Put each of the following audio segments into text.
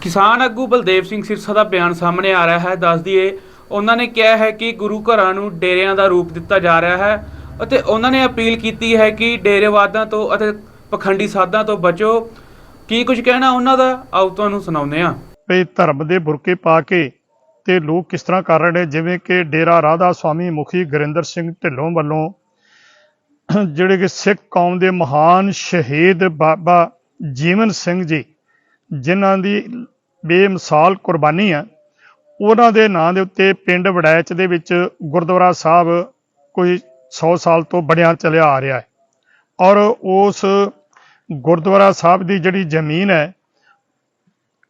ਕਿਸਾਨ ਆਗੂ ਬਲਦੇਵ ਸਿੰਘ ਸਿਰਸਾ ਦਾ ਬਿਆਨ ਸਾਹਮਣੇ ਆ ਰਿਹਾ ਹੈ। ਦੱਸ ਦਈਏ, ਉਹਨਾਂ ਨੇ ਕਿਹਾ ਹੈ ਕਿ ਗੁਰੂ ਘਰਾਂ ਨੂੰ ਡੇਰਿਆਂ ਦਾ ਰੂਪ ਦਿੱਤਾ ਜਾ ਰਿਹਾ ਹੈ ਅਤੇ ਉਹਨਾਂ ਨੇ ਅਪੀਲ ਕੀਤੀ ਹੈ ਕਿ ਡੇਰੇਵਾਦਾਂ ਤੋਂ ਅਤੇ ਪਖੰਡੀ ਸਾਧਾਂ ਤੋਂ ਬਚੋ। ਕੀ ਕੁਝ ਕਹਿਣਾ ਉਹਨਾਂ ਦਾ? ਆਓ ਤੁਹਾਨੂੰ ਸੁਣਾਉਂਦੇ ਹਾਂ। ਵੀ ਧਰਮ ਦੇ ਬੁਰਕੇ ਪਾ ਕੇ ਤੇ ਲੋਕ ਕਿਸ ਤਰ੍ਹਾਂ ਕਰ ਰਹੇ ਨੇ? ਜਿਵੇਂ ਕਿ ਡੇਰਾ ਰਾਧਾ ਸਵਾਮੀ ਮੁਖੀ ਗੁਰਿੰਦਰ ਸਿੰਘ ਢਿੱਲੋਂ ਵੱਲੋਂ ਜਿਹੜੇ ਕਿ ਸਿੱਖ ਕੌਮ ਦੇ ਮਹਾਨ ਸ਼ਹੀਦ ਬਾਬਾ ਜੀਵਨ ਸਿੰਘ ਜੀ ਜਿਨ੍ਹਾਂ ਦੀ ਬੇਮਿਸਾਲ ਕੁਰਬਾਨੀ ਆ, ਉਹਨਾਂ ਦੇ ਨਾਂ ਦੇ ਉੱਤੇ ਪਿੰਡ ਵੜੈਚ ਦੇ ਵਿੱਚ ਗੁਰਦੁਆਰਾ ਸਾਹਿਬ ਕੋਈ 100 ਸਾਲ ਤੋਂ ਬਣਿਆ ਚੱਲਿਆ ਆ ਰਿਹਾ ਹੈ। ਔਰ ਉਸ ਗੁਰਦੁਆਰਾ ਸਾਹਿਬ ਦੀ ਜਿਹੜੀ ਜ਼ਮੀਨ ਹੈ,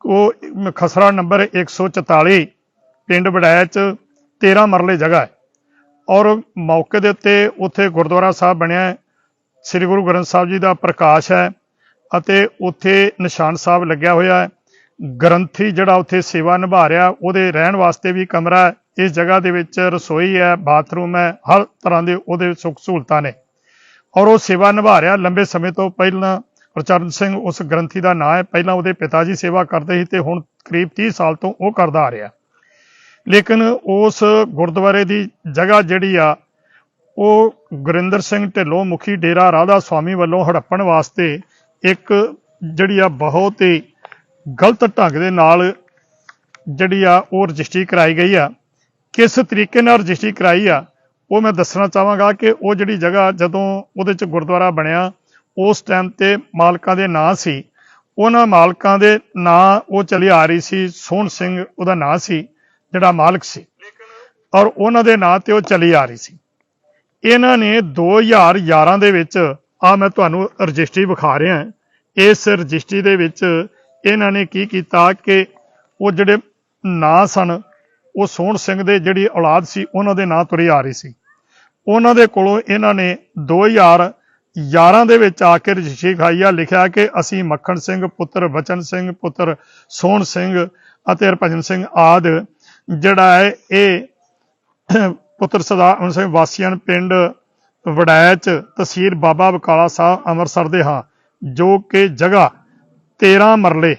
ਉਹ ਖਸਰਾ ਨੰਬਰ 144 ਪਿੰਡ ਵੜੈਚ 13 ਮਰਲੇ ਜਗ੍ਹਾ ਹੈ। ਔਰ ਮੌਕੇ ਦੇ ਉੱਤੇ ਉੱਥੇ ਗੁਰਦੁਆਰਾ ਸਾਹਿਬ ਬਣਿਆ ਹੈ। ਸ੍ਰੀ ਗੁਰੂ ਗ੍ਰੰਥ ਸਾਹਿਬ ਜੀ ਦਾ ਪ੍ਰਕਾਸ਼ ਹੈ। ਅਤੇ ਉੱਥੇ ਨਿਸ਼ਾਨ ਸਾਹਿਬ ਲੱਗਿਆ ਹੋਇਆ ਹੈ। ਗ੍ਰੰਥੀ ਜਿਹੜਾ ਉੱਥੇ ਸੇਵਾ ਨਿਭਾ ਰਿਹਾ, ਉਹਦੇ ਰਹਿਣ ਵਾਸਤੇ ਵੀ ਕਮਰਾ ਹੈ। ਇਸ ਜਗ੍ਹਾ ਦੇ ਵਿੱਚ ਰਸੋਈ ਹੈ, ਬਾਥਰੂਮ ਹੈ, ਹਰ ਤਰ੍ਹਾਂ ਦੇ ਉਹਦੇ ਸੁੱਖ ਸਹੂਲਤਾਂ ਨੇ। ਔਰ ਉਹ ਸੇਵਾ ਨਿਭਾ ਰਿਹਾ। ਲੰਬੇ ਸਮੇਂ ਤੋਂ ਪਹਿਲਾਂ ਪ੍ਰਚਰਨ ਸਿੰਘ ਉਸ ਗ੍ਰੰਥੀ ਦਾ ਨਾਂ ਹੈ। ਪਹਿਲਾਂ ਉਹਦੇ ਪਿਤਾ ਜੀ ਸੇਵਾ ਕਰਦੇ ਸੀ ਤੇ ਹੁਣ ਕਰੀਬ 30 ਸਾਲ ਤੋਂ ਉਹ ਕਰਦਾ ਆ ਰਿਹਾ। ਲੇਕਿਨ ਉਸ ਗੁਰਦੁਆਰੇ ਦੀ ਜਗ੍ਹਾ ਜਿਹੜੀ ਆ, ਉਹ ਗੁਰਿੰਦਰ ਸਿੰਘ ਢਿੱਲੋਂ ਮੁਖੀ ਡੇਰਾ ਰਾਧਾ ਸਵਾਮੀ ਵੱਲੋਂ ਹੜੱਪਣ ਵਾਸਤੇ ਇੱਕ ਜਿਹੜੀ ਆ ਬਹੁਤ ਹੀ ਗਲਤ ਢੰਗ ਦੇ ਨਾਲ ਜਿਹੜੀ ਆ ਉਹ ਰਜਿਸਟਰੀ ਕਰਾਈ ਗਈ ਆ। ਕਿਸ ਤਰੀਕੇ ਨਾਲ ਰਜਿਸਟਰੀ ਕਰਾਈ ਆ, ਉਹ ਮੈਂ ਦੱਸਣਾ ਚਾਹਾਂਗਾ ਕਿ ਉਹ ਜਿਹੜੀ ਜਗ੍ਹਾ ਜਦੋਂ ਉਹਦੇ ਚ ਗੁਰਦੁਆਰਾ ਬਣਿਆ, ਉਸ ਟਾਈਮ ਤੇ ਮਾਲਕਾਂ ਦੇ ਨਾਂ ਸੀ। ਉਹਨਾਂ ਮਾਲਕਾਂ ਦੇ ਨਾਂ ਉਹ ਚਲੀ ਆ ਰਹੀ ਸੀ, ਸੋਹਣ ਸਿੰਘ ਉਹਦਾ ਨਾਂ ਸੀ, ਜਿਹੜਾ ਮਾਲਕ ਸੀ। ਔਰ ਉਹਨਾਂ ਦੇ ਨਾਂ ਤੇ ਉਹ ਚਲੀ ਆ ਰਹੀ ਸੀ। ਇਹਨਾਂ ਨੇ 2011 ਦੇ ਵਿੱਚ ਆ ਮੈਂ ਤੁਹਾਨੂੰ ਰਜਿਸਟਰੀ ਵਿਖਾ ਰਿਹਾ ਇਸ ਰਜਿਸਟਰੀ ਦੇ ਵਿੱਚ ਇਹਨਾਂ ਨੇ ਕੀ ਕੀਤਾ ਕਿ ਉਹ ਜਿਹੜੇ ਨਾਂ ਸਨ, ਉਹ ਸੋਹਣ ਸਿੰਘ ਦੇ ਜਿਹੜੀ ਔਲਾਦ ਸੀ, ਉਹਨਾਂ ਦੇ ਨਾਂ ਤੁਰੇ ਆ ਰਹੀ ਸੀ। ਉਹਨਾਂ ਦੇ ਕੋਲੋਂ ਇਹਨਾਂ ਨੇ 2011 ਦੇ ਵਿੱਚ ਆ ਕੇ ਰਜਿਸਟਰੀ ਖਾਈ ਆ, ਲਿਖਿਆ ਕਿ ਅਸੀਂ ਮੱਖਣ ਸਿੰਘ, ਪੁੱਤਰ ਬਚਨ ਸਿੰਘ, ਪੁੱਤਰ ਸੋਹਣ ਸਿੰਘ ਅਤੇ ਹਰਭਜਨ ਸਿੰਘ ਆਦ, ਜਿਹੜਾ ਹੈ, ਇਹ ਪੁੱਤਰ ਸਦਾ ਸਿੰਘ ਵਾਸੀਆਂ ਪਿੰਡ ਵੜੈਚ ਤਹਿਸੀਲ ਬਾਬਾ ਬਕਾਲਾ ਸਾਹਿਬ ਅੰਮ੍ਰਿਤਸਰ ਦੇ ਹਾਂ ਜੋ ਕਿ ਜਗ੍ਹਾ 13 ਮਰਲੇ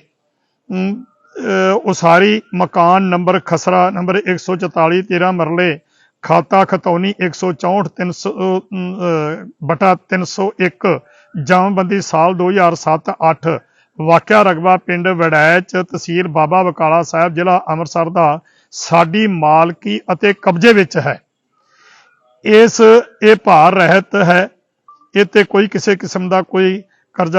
ਉਸਾਰੀ ਮਕਾਨ ਨੰਬਰ ਖਸਰਾ ਨੰਬਰ 144 13 ਮਰਲੇ ਖਾਤਾ ਖਤੌਨੀ 164 300 ਅਮ, ਅਹ, ਬਟਾ 301 ਜਮ੍ਹਾਂਬੰਦੀ ਸਾਲ 2007 8 ਵਾਕਿਆ ਰਗਬਾ ਪਿੰਡ ਵੜੈਚ ਤਹਿਸੀਲ ਬਾਬਾ ਬਕਾਲਾ ਸਾਹਿਬ ਜ਼ਿਲ੍ਹਾ ਅੰਮ੍ਰਿਤਸਰ ਦਾ ਸਾਡੀ ਮਾਲਕੀ ਅਤੇ ਕਬਜ਼ੇ ਵਿੱਚ ਹੈ। ਇਸ ਇਹ ਭਾਰ ਰਹਿਤ ਹੈ ਇਹ ਤੇ ਕੋਈ ਕਿਸੇ ਕਿਸਮ ਦਾ ਕੋਈ